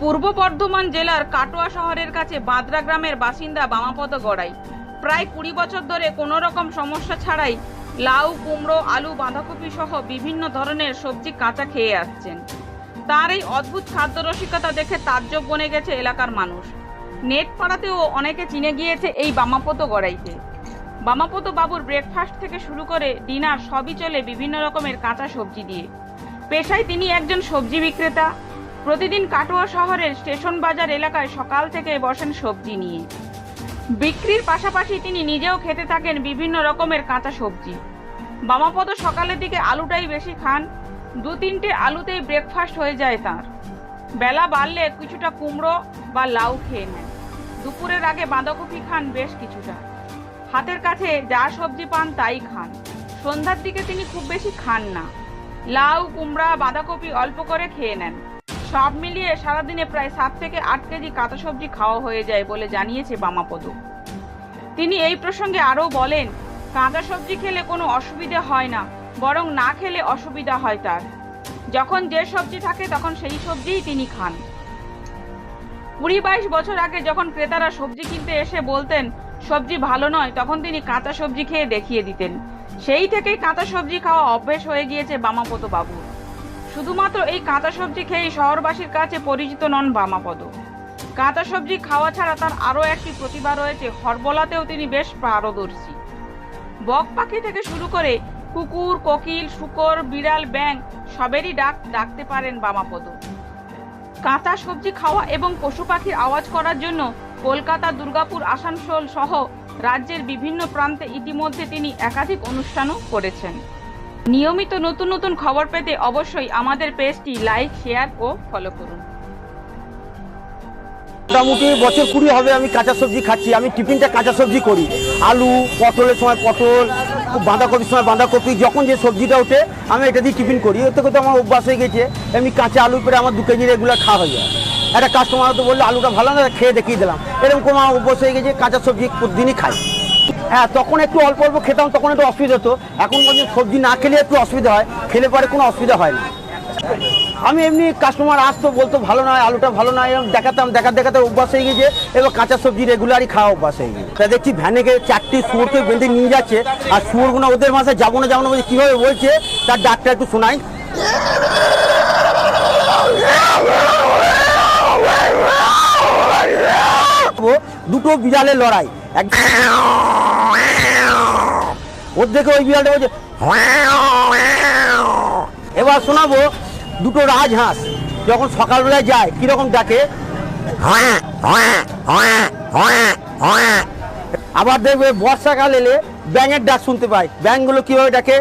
পূর্ব বর্ধমান জেলার কাটোয়া শহরের কাছে বাদরা গ্রামের বাসিন্দা বামাপদ গড়াই। প্রায় কুড়ি বছর ধরে কোনো রকম সমস্যা ছাড়াই লাউ, কুমড়ো, আলু, বাঁধাকপি সহ বিভিন্ন ধরনের সবজি কাঁচা খেয়ে আসছেন। তার এই অদ্ভুত খাদ্য রসিকতা দেখে তাজ্জব বনে গেছে এলাকার মানুষ। নেট পাড়াতেও অনেকে চিনে গিয়েছে এই বামাপদ গড়াইকে। বামাপদ বাবুর ব্রেকফাস্ট থেকে শুরু করে ডিনার সবই চলে বিভিন্ন রকমের কাঁচা সবজি দিয়ে। পেশায় তিনি একজন সবজি বিক্রেতা প্রতিদিন কাটোয়া শহরের স্টেশন বাজার এলাকায় সকাল থেকে বসেন সবজি নিয়ে। বিক্রির পাশাপাশি তিনি নিজেও খেতে থাকেন বিভিন্ন রকমের কাঁচা সবজি। বামাপদ সকালের দিকে আলুটাই বেশি খান, দু তিনটে আলুতেই ব্রেকফাস্ট হয়ে যায় তার। বেলা বাড়লে কিছুটা কুমড়ো বা লাউ খেয়ে নেন। দুপুরের আগে বাঁধাকপি খান বেশ কিছুটা। হাতের কাছে যা সবজি পান তাই খান। সন্ধ্যার দিকে তিনি খুব বেশি খান না। লাউ, কুমড়া, বাঁধাকপি অল্প করে খেয়ে নেন। সব মিলিয়ে সারাদিনে প্রায় সাত থেকে আট কেজি কাঁচা সবজি খাওয়া হয়ে যায় বলে জানিয়েছে বামাপদ তিনি এই প্রসঙ্গে আরও বলেন, কাঁচা সবজি খেলে কোনো অসুবিধা হয় না, বরং না খেলে অসুবিধা হয় তার। যখন যে সবজি থাকে তখন সেই সবজিই তিনি খান। কুড়ি বাইশ বছর আগে যখন ক্রেতারা সবজি কিনতে এসে বলতেন, সবজি ভালো নয় তখন তিনি কাঁচা সবজি খেয়ে দেখিয়ে দিতেন। সেই থেকেই কাঁচা সবজি খাওয়া অভ্যেস হয়ে গিয়েছে বামাপদ বাবুর শুধুমাত্র এই কাঁচা সবজি খেয়েই শহরবাসীর কাছে পরিচিত নন বামাপদ। কাঁচা সবজি খাওয়া ছাড়া তার আরও একটি প্রতিভা রয়েছে, হরবলাতেও তিনি বেশ পারদর্শী। বক পাখি থেকে শুরু করে কুকুর, কোকিল, শুকর, বিড়াল ব্যাং সবেরই ডাক ডাকতে পারেন বামাপদ। কাঁচা সবজি খাওয়া এবং পশু পাখির আওয়াজ করার জন্য কলকাতা, দুর্গাপুর, আসানসোল সহ রাজ্যের বিভিন্ন প্রান্তে ইতিমধ্যে তিনি একাধিক অনুষ্ঠানও করেছেন। নিয়মিত নতুন নতুন খবর পেতে অবশ্যই আমাদের পেজটি লাইক, শেয়ার ও ফলো করুন। মোটামুটি বছর কুড়ি হবে আমি কাঁচা সবজি খাচ্ছি, আমি টিফিনটা কাঁচা সবজি করি। আলু, পটলের সময় পটল বাঁধাকপির সময় বাঁধাকপি, যখন যে সবজিটা ওঠে, আমি এটা দিয়ে টিফিন করি। ওতে করতে আমার অভ্যাস হয়ে গেছে, এমনি কাঁচা আলু করে আমার দু কেজি রেগুলার খাওয়া হয়ে যায়। একটা কাস্টমার তো বলল, আলুটা ভালো না, খেয়ে দেখিয়ে দিলাম। এরকম আমার অভ্যাস হয়ে গেছে, কাঁচা সবজি প্রতিদিনই খাই। হ্যাঁ তখন একটু অল্প অল্প খেতাম, তখন একটু অসুবিধা হতো। এখন সবজি না খেলে একটু অসুবিধা হয়, খেলে পরে কোনো অসুবিধা হয় না। আমি এমনি কাস্টমার আসতো, বলতো ভালো নয়, আলুটা ভালো নয় এরকম দেখাতাম দেখা দেখাতে অভ্যাস হয়ে গেছে এবার কাঁচা সবজি রেগুলারই খাওয়া অভ্যাস হয়ে গেছে তা দেখছি ভ্যানে গিয়ে চারটি শুয়োরকে বেঁধে নিয়ে যাচ্ছে, আর শুয়োরগুলো ওদের মাসে যাব না যাব না বলছে, কীভাবে বলছে? তার ডাকটা একটু শোনাই। দুটো বিড়ালের লড়াই। এক ওর দেখে ওই বিড়ালটা বলছে, এবার শোনাবো দুটো রাজহাঁস যখন সকালবেলায় যায়, কীরকম ডাকে? আবার দেখবে বর্ষাকাল এলে ব্যাঙের ডাক শুনতে পাই ব্যাঙগুলো কীভাবে ডাকে?